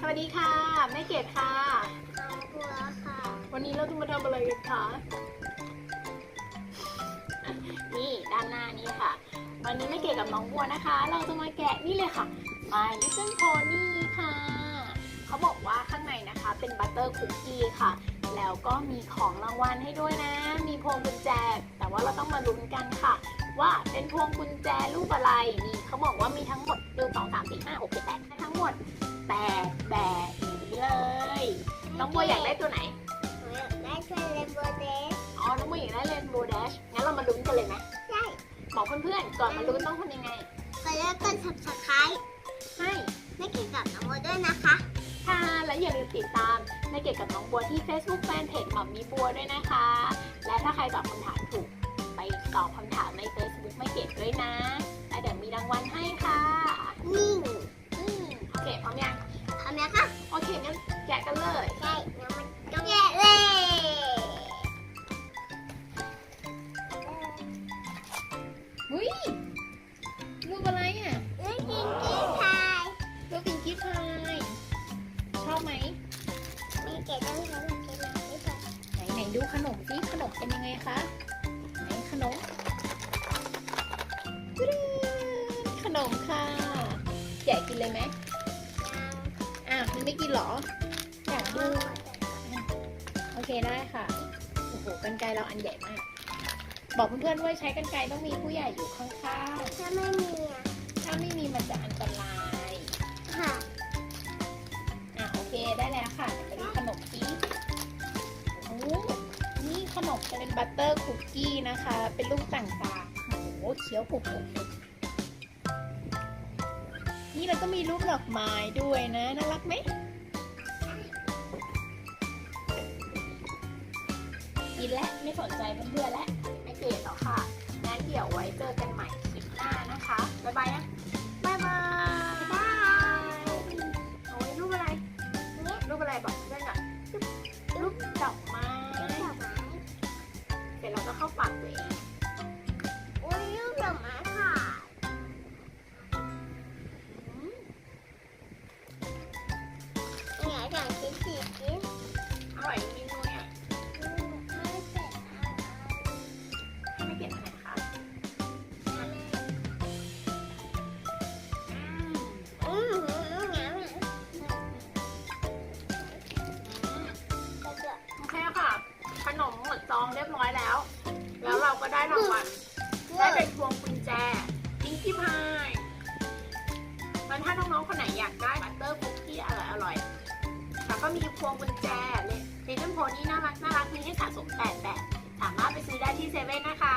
สวัสดีค่ะแม่เกดค่ะน้องบัวค่ะ วันนี้เราจะมาทำอะไรกันคะอะนี่ด้านหน้านี้ค่ะ วันนี้แม่เกดกับน้องบัวนะคะ เราจะมาแกะนี่เลยค่ะ My Little Pony ค่ะ เขาบอกว่าข้างในนะคะเป็นบัตเตอร์คุกกี้ค่ะ แล้วก็มีของรางวัลให้ด้วยนะ มีพวงกุญแจ แต่ว่าเราต้องมาลุ้นกันค่ะ ว่าเป็นพวงกุญแจรูปอะไรนี่เขาบอกว่ามีทั้งหมดหนึ่งสองสามสี่ห้าหกเจ็ดแปดทั้งหมดแปดแบบนี้เลยน้องบัวอยากได้ตัวไหนหนูอยากได้ช่วยเลนโบเดสอ๋อน้องบัวอยากได้เรนโบว์แดชงั้นเรามาลุ้นกันเลยไหมใช่บอกเพื่อนๆก่อนมาลุ้นต้องทำยังไงก็เลือกกด subscribe ให้ไม่เกี่ยวกับน้องบัวด้วยนะคะค่ะและอย่าลืมติดตามในเกี่ยวกับน้องบัวที่ Facebook Fanpage หม่อมมีบัวด้วยนะคะ และถ้าใครตอบคำถามถูก ไปตอบคำถามใน Facebook ไม่เก็บด้วยนะและเดี๋ยวมีรางวัลให้ค่ะนิ่งอืมโอเคพร้อมยังทำแล้วค่ะโอเคงั้นแกะกันเลยใช่น้องมันต้องแกะเลยหุ้ยรูปอะไรอะเล่นกินกี้พายรูปปิงกี้พายชอบไหมไม่เกะต้องทำกินแบบนี้ค่ะไหนไหนดูขนมสิขนมเป็นยังไงคะ นมค่ะ แกะกินเลยไหมอะมันไม่กินเหรอ อยากดู โอเคได้ค่ะ โอ้โหกันไกรเราอันใหญ่มาก บอกเพื่อนๆด้วยใช้กันไกรต้องมีผู้ใหญ่อยู่ข้างถ้าไม่มีอะๆ ถ้าไม่มีมันจะอันตราย ค่ะอะโอเคได้แล้วค่ะไปดูขนมสิโอ้นี่ขนมจะเป็นบัตเตอร์คุกกี้นะคะ เป็นรูปต่างๆโอ้โหเคี้ยวปุบๆ นี่เราก็มีรูปดอกไม้ด้วยนะ น่ารักไหม กินแล้วไม่สนใจเพื่อนๆแล้วไม่เกลียดหรอกค่ะงั้นเดี๋ยวไว้เจอกันใหม่คลิปหน้านะคะ บ๊ายบายนะบ๊ายบายบายเอาไว้รูปอะไรเนี่ยรูปอะไรบอกเพื่อนก่อนรูปดอกไม้ลูกดอกไม้เสร็จเราก็เข้าปากตัวเอง ได้รางวัลได้เป็นพวงกุญแจพิงกี้พายมันถ้าน้องๆคนไหนอยากได้บัตเตอร์คุกกี้อร่อยอร่อยแล้วก็มีพวงกุญแจเลเจนโพนี่น่ารักน่ารักมีให้สะสมแปดแบบสามารถไปซื้อได้ที่เซเว่นนะคะ